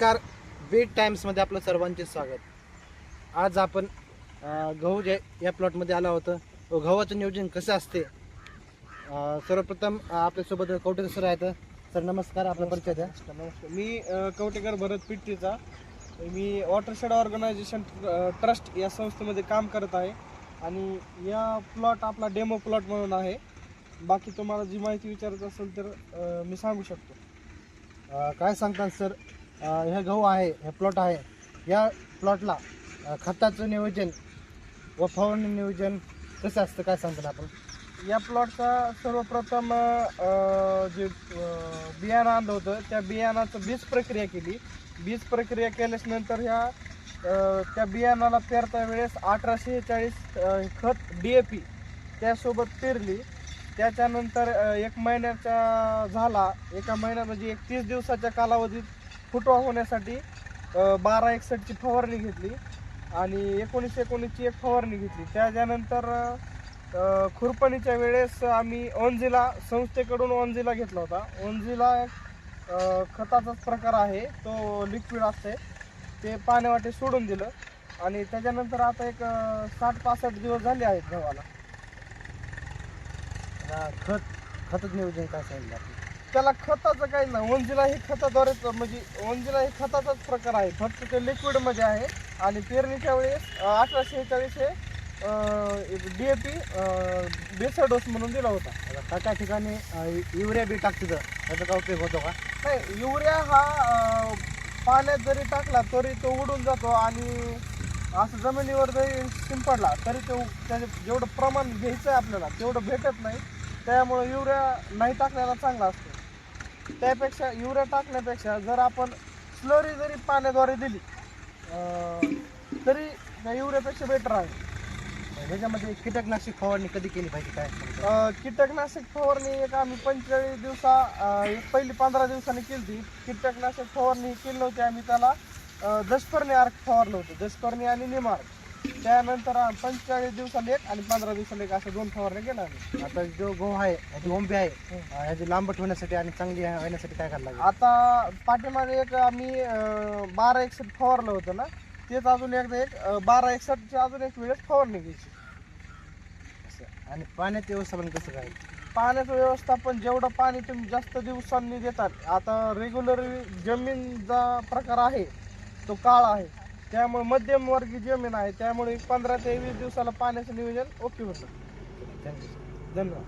नमस्कार. बीट टाइम्समध्ये आपलं सर्वांचे स्वागत. आज आपण गहू जे या प्लॉटमध्ये आला होतं व गव्हाचं नियोजन कसं असते? सर्वप्रथम आपल्यासोबत कवटे सर आहेत. सर नमस्कार आपला परिचय द्या. नमस्कार. मी कवटेकर भरत पिट्टीचा. मी वॉटरशेड ऑर्गनायझेशन ट्रस्ट या संस्थेमध्ये काम करत आहे. आणि या प्लॉट आपला डेमो प्लॉट म्हणून आहे. बाकी तुम्हाला जी माहिती विचारत असेल तर मी सांगू शकतो. काय सांगतात सर हे गहू आहे हे प्लॉट आहे. या प्लॉटला खताचं नियोजन व फवारणी नियोजन कसं असतं काय सांगतो आपण? या प्लॉटचा सर्वप्रथम जे बियाणं आणलं होतं त्या बियाणाचं बीज प्रक्रिया केली. बीज प्रक्रिया केल्यानंतर नंतर ह्या त्या बियाणाला पेरता वेळेस अठराशे चाळीस खत डी ए पी त्यासोबत पेरली. त्याच्यानंतर एक महिन्याचा झाला. एका महिन्या म्हणजे एक तीस दिवसाच्या कालावधीत फुटवा होण्यासाठी बारा एकसष्टची फवारणी घेतली आणि एकोणीस एकोणीसची एक फवारणी घेतली. त्याच्यानंतर खुरपणीच्या वेळेस आम्ही ओंजिला संस्थेकडून ओंजिला घेतला होता. ओंजिला एक खताचाच प्रकार आहे. तो लिक्विड असते. ते पाण्यावाटे सोडून दिलं आणि त्याच्यानंतर आता एक साठ पासष्ट दिवस झाले आहेत गव्हाला. खत खत नियोजन काय सांगितलं त्याला खताचं काही नाही. ओंजिला ही खताद्वारेच म्हणजे ओंजिला ही खताचाच प्रकार आहे. फक्त ते लिक्विडमध्ये आहे. आणि पेरणीच्या वेळेस अठराशे चाळीस हे D A P basal dose म्हणून दिला होता. आता काय ठिकाणी युरिया बी टाकतं त्याचा काय उपयोग होतो का? नाही युरिया हा अ, पाण्यात जरी टाकला तरी तो उडून जातो आणि असं जमिनीवर जरी शिंपडला तरी तो त्याचे जेवढं प्रमाण घ्यायचं आहे आपल्याला तेवढं भेटत नाही. त्यामुळे युरिया नाही टाकण्याला चांगला असतो. त्यापेक्षा युरिया टाकण्यापेक्षा जर आपण स्लरी जरी पाण्याद्वारे दिली अ, तरी त्या युरियापेक्षा बेटर आहे. ह्याच्यामध्ये कीटकनाशक फवारणी कधी केली पाहिजे काय सांगता? अ, कीटकनाशक फवारणी एक आम्ही पंचेचाळीस दिवसा अ, एक पहिली पंधरा दिवसांनी केली होती. कीटकनाशक फवारणी केली नव्हती आम्ही त्याला अ, दशपर्णी अर्क फवारलं होतं. दशपर्णी आणि निमार त्यानंतर पंचेचाळीस दिवसाला एक आणि पंधरा दिवसाला एक अशा दोन फवारण्या केल्या आम्ही. आता जो गहू आहे ह्याची ओंबी आहे ह्याची लांबट होण्यासाठी आणि चांगली होण्यासाठी काय करायला लागेल? आता पाठीमागे एक आम्ही अ, बारा एकसष्ट फवारलं होतं ना तेच अजून एकदा एक अ, बारा एकसष्टची अजून एक वेळेस फवारणी घ्यायची असं. आणि पाण्याचं व्यवस्थापन कसं काय? पाण्याचं व्यवस्थापन जेवढं पाणी तुम्ही जास्त दिवसांनी देतात आता रेग्युलर जमीनचा प्रकार आहे तो काळा आहे. त्यामुळे मध्यमवर्गीय जमीन आहे. त्यामुळे पंधरा ते वीस दिवसाला पाण्याचं नियोजन ओके होतं. थँक्यू धन्यवाद.